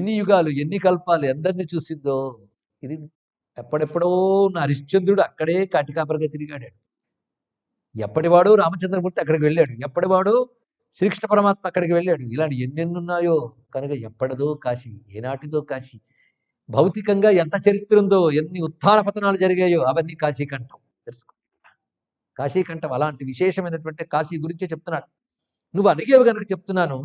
ఎన్ని యుగాలు ఎన్ని కల్పాలు ఎందరిని చూసిందో ఇది ఎప్పుడెప్పుడో నా హరిశ్చంద్రుడు అక్కడే కాటికాపరగా తిరిగాడాడు. ఎప్పటివాడు రామచంద్రమూర్తి అక్కడికి వెళ్ళాడు. ఎప్పటివాడు శ్రీకృష్ణ పరమాత్మ అక్కడికి వెళ్ళాడు. ఇలాంటి ఎన్నెన్నున్నాయో కనుక ఎప్పటిదో కాశీ ఏనాటిదో కాశీ. భౌతికంగా ఎంత చరిత్ర ఉందో ఎన్ని ఉత్థాన పతనాలు జరిగాయో అవన్నీ కాశీకంఠం తెలుసుకో కాశీకంఠం అలాంటి విశేషమైనటువంటి కాశీ గురించే చెప్తున్నాడు. నువ్వు అడిగేవి కనుక చెప్తున్నాను.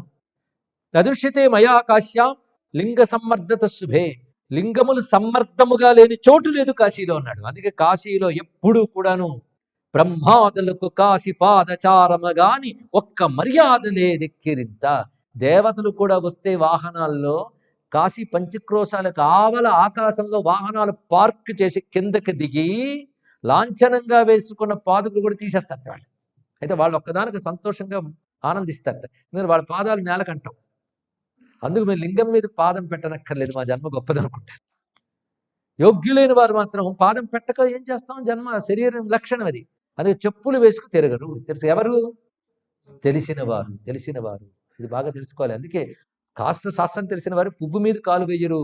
నదృశ్యతే మయా కాశ్యాం లింగ సమ్మర్ధత శుభే. లింగములు సమ్మర్దముగా లేని చోటు లేదు కాశీలో అన్నాడు. అందుకే కాశీలో ఎప్పుడూ కూడాను బ్రహ్మాదులకు కాశీ పాదచారమ గాని ఒక్క మర్యాద లేదెక్కిరింత దేవతలు కూడా వస్తే వాహనాల్లో కాశీ పంచక్రోశాలకు ఆవల ఆకాశంలో వాహనాలు పార్క్ చేసి కిందకి దిగి లాంఛనంగా వేసుకున్న పాదుకులు కూడా తీసేస్తారు వాళ్ళు. అయితే వాళ్ళు ఒక్కదానికి సంతోషంగా ఆనందిస్తారు ఎందుకంటే వాళ్ళ పాదాలు నేలకంటాం అందుకు మీరు లింగం మీద పాదం పెట్టనక్కర్లేదు మా జన్మ గొప్పదనుకుంటారు యోగ్యులైన వారు మాత్రం పాదం పెట్టక ఏం చేస్తాం? జన్మ శరీరం లక్షణం అది. అందుకే చెప్పులు వేసుకు తిరగరు. తెలుసు ఎవరు? తెలిసిన వారు తెలిసిన వారు ఇది బాగా తెలుసుకోవాలి. అందుకే కాస్త శాస్త్రం తెలిసిన వారు పువ్వు మీద కాలు వేయరు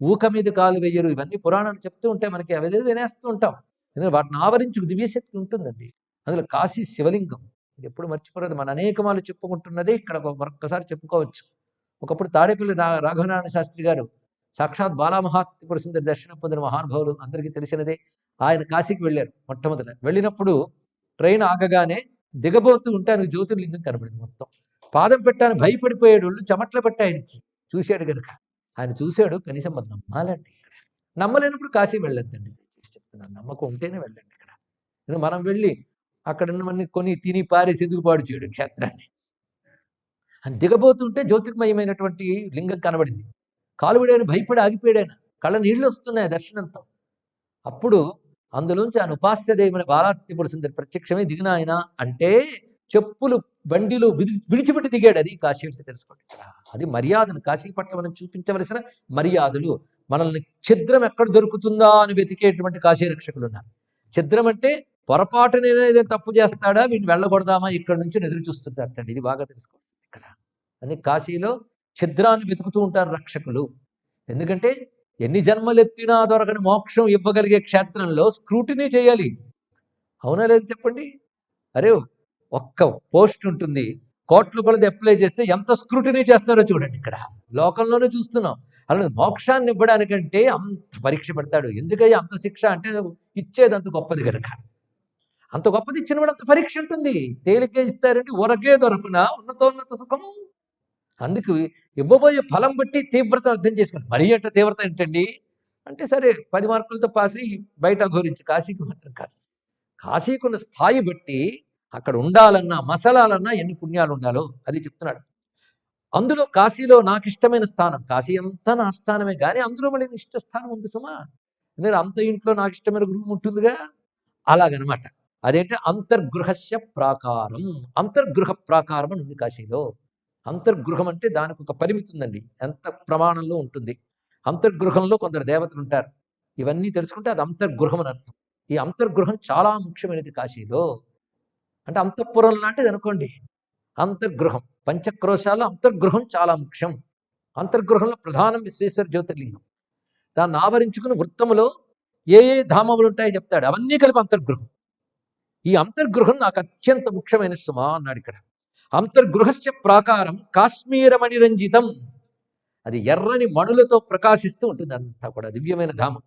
ఊక మీద కాలు వేయరు. ఇవన్నీ పురాణాలు చెప్తూ ఉంటాయి మనకి అవి వినేస్తూ ఉంటాం. ఎందుకంటే వాటిని ఆవరించి దివ్యశక్తి ఉంటుందండి. అందులో కాశీ శివలింగం. ఇది ఎప్పుడు మర్చిపోలేదు మన అనేకమాలు చెప్పుకుంటున్నదే ఇక్కడ మరొకసారి మరొక్కసారి చెప్పుకోవచ్చు. ఒకప్పుడు తాడేపల్లి రా రాఘవనారాయణ శాస్త్రి గారు సాక్షాత్ బాలామహాత్రిపుర సుందరి దర్శనం పొందిన మహానుభావులు అందరికీ తెలిసినదే. ఆయన కాశీకి వెళ్ళారు మొట్టమొదట. వెళ్ళినప్పుడు ట్రైన్ ఆగగానే దిగబోతూ ఉంటే ఆయనకు జ్యోతిర్లింగం కనబడింది మొత్తం. పాదం పెట్టాను భయపడిపోయాడు ఒళ్ళు చెమట్ల పెట్టాయనికి ఆయనకి. చూశాడు కనుక ఆయన చూశాడు కనీసం మరి నమ్మాలండి నమ్మలేనప్పుడు కాశీ వెళ్ళొద్దండి. చెప్తున్నాను. నమ్మకం ఉంటేనే వెళ్ళండి ఇక్కడ. మనం వెళ్ళి అక్కడ ఉన్నవన్నీ కొని తిని పారేసి ఎందుకు పాడు చేయడు క్షేత్రాన్ని? అని దిగబోతుంటే జ్యోతిర్మయమైనటువంటి లింగం కనబడింది. కాలువడైన భయపడి ఆగిపోయాడు కళ్ళ నీళ్ళు వస్తున్నాయి దర్శనంతో. అప్పుడు అందులోంచి ఆయన ఉపాస్యదేమైన దేవుని సుందరి ప్రత్యక్షమే దిగిన ఆయన అంటే చెప్పులు బండిలో విడిచిపెట్టి దిగాడు. అది కాశీ అంటే తెలుసుకోండి. అది మర్యాదలు కాశీ పట్ల మనం చూపించవలసిన మర్యాదలు. మనల్ని ఛిద్రం ఎక్కడ దొరుకుతుందా అని వెతికేటువంటి కాశీ రక్షకులు ఉన్నారు. ఛిద్రం అంటే పొరపాటున ఏదైనా తప్పు చేస్తాడా? వీడిని వెళ్ళకూడదామా ఇక్కడ నుంచి ఎదురు చూస్తుంటారటండి. ఇది బాగా తెలుసుకోండి. ఇక్కడ అని కాశీలో ఛిద్రాన్ని వెతుకుతూ ఉంటారు రక్షకులు. ఎందుకంటే ఎన్ని జన్మలు ఎత్తినా దొరకని మోక్షం ఇవ్వగలిగే క్షేత్రంలో స్క్రూటినీ చేయాలి. అవునా లేదు చెప్పండి? అరే ఒక్క పోస్ట్ ఉంటుంది. కోట్ల కొలది అప్లై చేస్తే ఎంత స్క్రూటినీ చేస్తారో చూడండి ఇక్కడ. లోకంలోనే చూస్తున్నాం. అలా మోక్షాన్ని ఇవ్వడానికంటే అంత పరీక్ష పెడతాడు. ఎందుకయ్యా అంత శిక్ష అంటే ఇచ్చేది అంత గొప్పది కనుక అంత గొప్పది ఇచ్చిన వాడు అంత పరీక్ష ఉంటుంది. తేలిగ్గా ఇస్తారంటే ఉరకే దొరకునా? ఉన్నతోన్నత సుఖము? అందుకు ఇవ్వబోయే ఫలం బట్టి తీవ్రత అర్థం చేసుకోండి. మరీ అంట తీవ్రత ఏంటండి? అంటే సరే పది మార్కులతో పాస్ అయ్యి బయట గురించి కాశీకి మాత్రం కాదు. కాశీకి ఉన్న స్థాయి బట్టి అక్కడ ఉండాలన్నా మసలాలన్నా ఎన్ని పుణ్యాలు ఉండాలో అది చెప్తున్నాడు. అందులో కాశీలో నాకు ఇష్టమైన స్థానం కాశీ అంతా నా స్థానమే కానీ అందులో మళ్ళీ ఇష్ట స్థానం ఉంది సుమా. ఎందుకంటే అంత ఇంట్లో నాకు ఇష్టమైన రూమ్ ఉంటుందిగా? అలాగనమాట. అదేంటి? అంతర్గృహస్య ప్రాకారం. అంతర్గృహ ప్రాకారం అని ఉంది కాశీలో. అంతర్గృహం అంటే దానికి ఒక పరిమితి ఉందండి ఎంత ప్రమాణంలో ఉంటుంది. అంతర్గృహంలో కొందరు దేవతలు ఉంటారు ఇవన్నీ తెలుసుకుంటే అది అంతర్గృహం అని అర్థం. ఈ అంతర్గృహం చాలా ముఖ్యమైనది కాశీలో. అంటే అంతఃపురం లాంటిది అనుకోండి. అంతర్గృహం. పంచక్రోశాలు అంతర్గృహం చాలా ముఖ్యం. అంతర్గృహంలో ప్రధానం విశ్వేశ్వర జ్యోతిర్లింగం. దాన్ని ఆవరించుకుని వృత్తములో ఏ ఏ ధామములు ఉంటాయో చెప్తాడు. అవన్నీ కలిపి అంతర్గృహం. ఈ అంతర్గృహం నాకు అత్యంత ముఖ్యమైన సుమా అన్నాడు ఇక్కడ. అంతర్గృహస్య ప్రాకారం కాశ్మీరమణిరంజితం. అది ఎర్రని మణులతో ప్రకాశిస్తూ ఉంటుంది. అంతా కూడా దివ్యమైన ధామం.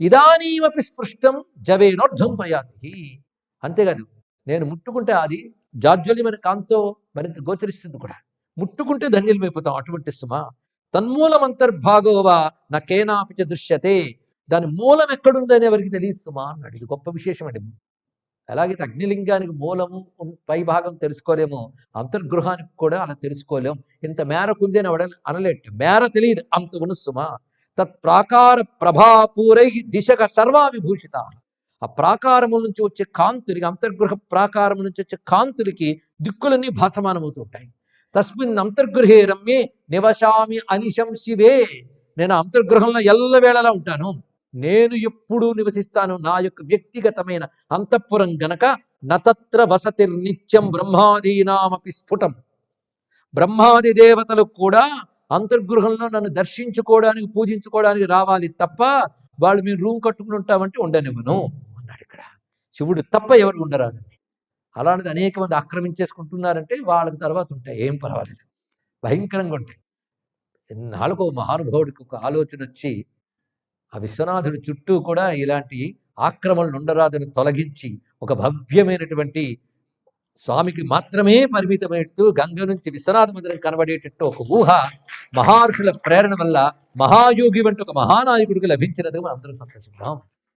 ఇదానీమపి స్పృష్టం జవేనోర్ధం ప్రయాతి అంతేకాదు నేను ముట్టుకుంటే అది జాజ్వల్యమైన కాంతో మరింత గోచరిస్తుంది కూడా. ముట్టుకుంటే ధన్యులమైపోతాం అటువంటి సుమా. తన్మూలం అంతర్భాగోవా నకేనాపిచ దృశ్యతే. దాని మూలం ఎక్కడుందని ఎవరికి తెలియదు సుమా అన్నాడు. ఇది గొప్ప విశేషం అండి అలాగైతే అగ్నిలింగానికి మూలము పై భాగం తెలుసుకోలేము. అంతర్గృహానికి కూడా అలా తెలుసుకోలేము ఇంత మేరకు ఉంది అని అవడ అనలేట్టు మేర తెలియదు. అంత ఉన్న తత్ ప్రాకార ప్రభాపూరై దిశగా సర్వావిభూషిత. ఆ ప్రాకారము నుంచి వచ్చే కాంతులకి అంతర్గృహ ప్రాకారము నుంచి వచ్చే కాంతులకి దిక్కులన్నీ భాసమానమవుతూ ఉంటాయి. తస్మిన్ అంతర్గృహే రమ్యే నివశామి అనిశం శివే. నేను ఆ అంతర్గృహంలో ఎల్లవేళలా ఉంటాను. నేను ఎప్పుడూ నివసిస్తాను నా యొక్క వ్యక్తిగతమైన అంతఃపురం గనక నతత్ర వసతిర్నిత్యం బ్రహ్మాదీనామపి స్ఫుటం. బ్రహ్మాది దేవతలు కూడా అంతర్గృహంలో నన్ను దర్శించుకోవడానికి పూజించుకోవడానికి రావాలి తప్ప వాళ్ళు మీరు రూమ్ కట్టుకుని ఉంటామంటే ఉండనివ్వను అన్నాడు ఇక్కడ. శివుడు తప్ప ఎవరు ఉండరాదండి అలాంటిది అనేక మంది ఆక్రమించేసుకుంటున్నారంటే వాళ్ళకి తర్వాత ఉంటాయి ఏం పర్వాలేదు. భయంకరంగా ఉంటాయి. ఎన్నాళ్ళకు మహానుభావుడికి ఒక ఆలోచన వచ్చి ఆ విశ్వనాథుడి చుట్టూ కూడా ఇలాంటి ఆక్రమణలు ఉండరాదని తొలగించి ఒక భవ్యమైనటువంటి స్వామికి మాత్రమే పరిమితమైనట్టు గంగ నుంచి విశ్వనాథ మందిరం కనబడేటట్టు ఒక ఊహ మహర్షుల ప్రేరణ వల్ల మహాయోగి వంటి ఒక మహానాయకుడికి లభించినది మనం అందరం సంతోషిద్దాం.